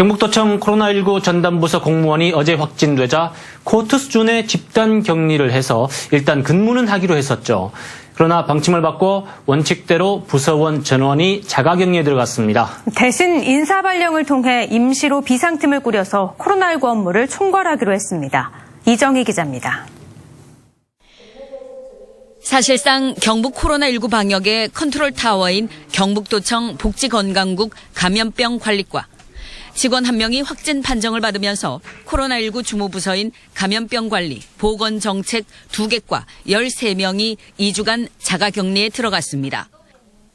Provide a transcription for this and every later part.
경북도청 코로나19 전담부서 공무원이 어제 확진되자 코트 수준의 집단 격리를 해서 일단 근무는 하기로 했었죠. 그러나 방침을 바꿔 원칙대로 부서원 전원이 자가격리에 들어갔습니다. 대신 인사발령을 통해 임시로 비상팀을 꾸려서 코로나19 업무를 총괄하기로 했습니다. 이정희 기자입니다. 사실상 경북 코로나19 방역의 컨트롤 타워인 경북도청 복지건강국 감염병 관리과 직원 한 명이 확진 판정을 받으면서 코로나19 주무부서인 감염병 관리, 보건정책 두 개과 13명이 2주간 자가격리에 들어갔습니다.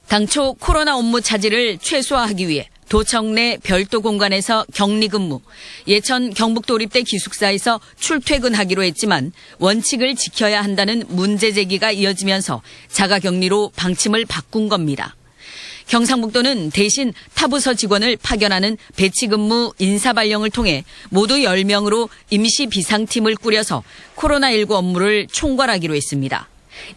당초 코로나 업무 차질을 최소화하기 위해 도청 내 별도 공간에서 격리 근무, 예천 경북도립대 기숙사에서 출퇴근하기로 했지만 원칙을 지켜야 한다는 문제 제기가 이어지면서 자가 격리로 방침을 바꾼 겁니다. 경상북도는 대신 타부서 직원을 파견하는 배치 근무 인사 발령을 통해 모두 10명으로 임시 비상팀을 꾸려서 코로나19 업무를 총괄하기로 했습니다.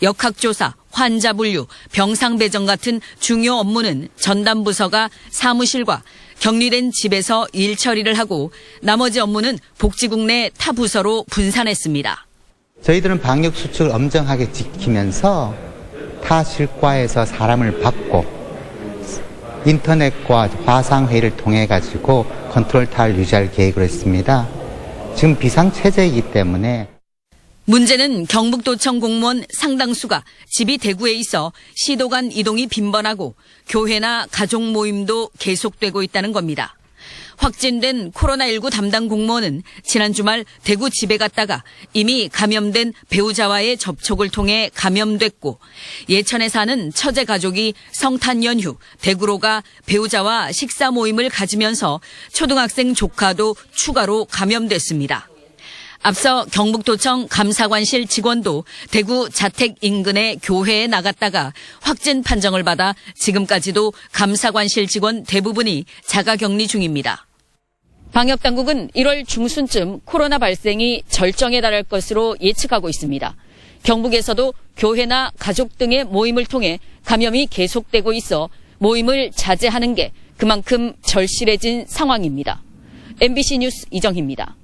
역학조사, 환자 분류, 병상 배정 같은 중요 업무는 전담 부서가 사무실과 격리된 집에서 일 처리를 하고 나머지 업무는 복지국 내 타 부서로 분산했습니다. 저희들은 방역 수칙을 엄정하게 지키면서 타 실과에서 사람을 받고 인터넷과 화상 회의를 통해 가지고 컨트롤 타를 유지할 계획으로 했습니다. 지금 비상 체제이기 때문에 문제는 경북도청 공무원 상당수가 집이 대구에 있어 시도 간 이동이 빈번하고 교회나 가족 모임도 계속되고 있다는 겁니다. 확진된 코로나19 담당 공무원은 지난 주말 대구 집에 갔다가 이미 감염된 배우자와의 접촉을 통해 감염됐고 예천에 사는 처제 가족이 성탄 연휴 대구로 가 배우자와 식사 모임을 가지면서 초등학생 조카도 추가로 감염됐습니다. 앞서 경북도청 감사관실 직원도 대구 자택 인근의 교회에 나갔다가 확진 판정을 받아 지금까지도 감사관실 직원 대부분이 자가 격리 중입니다. 방역당국은 1월 중순쯤 코로나 발생이 절정에 달할 것으로 예측하고 있습니다. 경북에서도 교회나 가족 등의 모임을 통해 감염이 계속되고 있어 모임을 자제하는 게 그만큼 절실해진 상황입니다. MBC 뉴스 이정희입니다.